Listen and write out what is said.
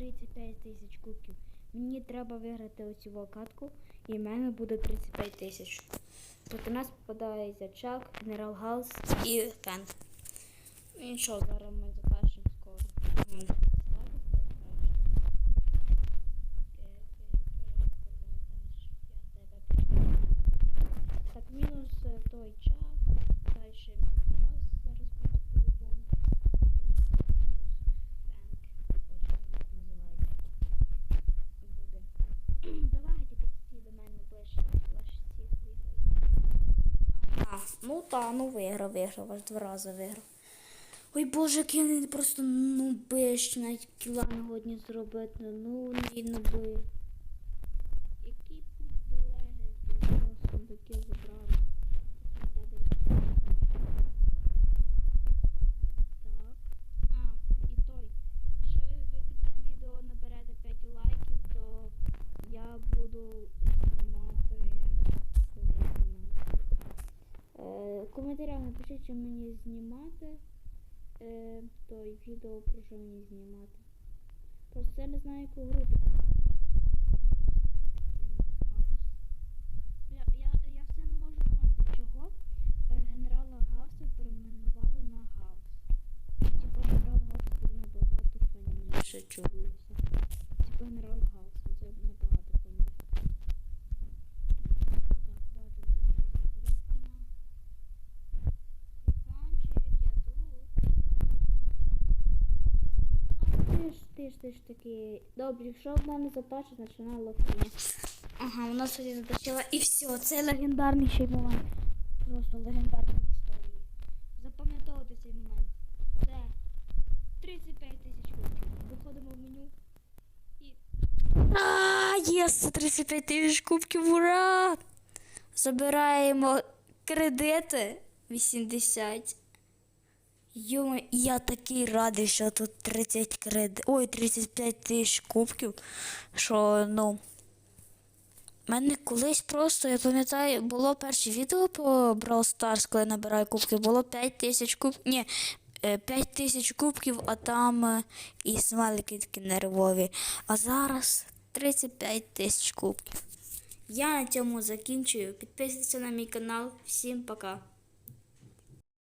35 тисяч кубків. Мені треба виграти оцю волкатку, і в мене буде 35 тисяч. Проти нас попадається Чак, Генерал Галс і Фен. Ну і що, зараз ми ну та, ну виграв, виграв, аж два рази виграв. Ой боже, який вони просто ну биш, навіть кіла не годні зробити, ну не би. Які пуделеги, просто таке забрали. Від тебе. Так. А, і той. Якщо ви під цим відео наберете 5 лайків, то я буду знімати. коли я знімаю. Е, в коментарях напишіть, що мені знімати е, той відео, про що мені знімати. Просто я не знаю, яку гру. Я, я, я все не можу поняти, чого е, генерала Гауса перейменували на Гаус. Типа генерал Гаус буде набагато фаніше чогось. Типа генерал Гаус, це набагато фаніше. Так, бачу вже розгрузана. Іванчик, я тут. А, Ти ж, ти ж, ти такий. Добре, якщо в мене заточить, починає лохання. Ага, вона собі заточила і все, це легендарніший момент. Просто легендарний історії. Запам'ятовуйте цей момент. Це 35 тисяч років. Виходимо в меню і. А, єс, це 35 тисяч кубків, ура! Забираємо кредити 80. Йома, я такий радий, що тут 30 кред... Ой, 35 тисяч кубків. Що, ну. У мене колись просто, я пам'ятаю, було перше відео по Brawl Stars, коли я набираю кубки, було 5 тисяч кубків. Ні, 5 тисяч кубків, а там е, і смайлики такі нервові. А зараз 35 тисяч кубків. Я на цьому закінчую. Підписуйтесь на мій канал. Всім пока.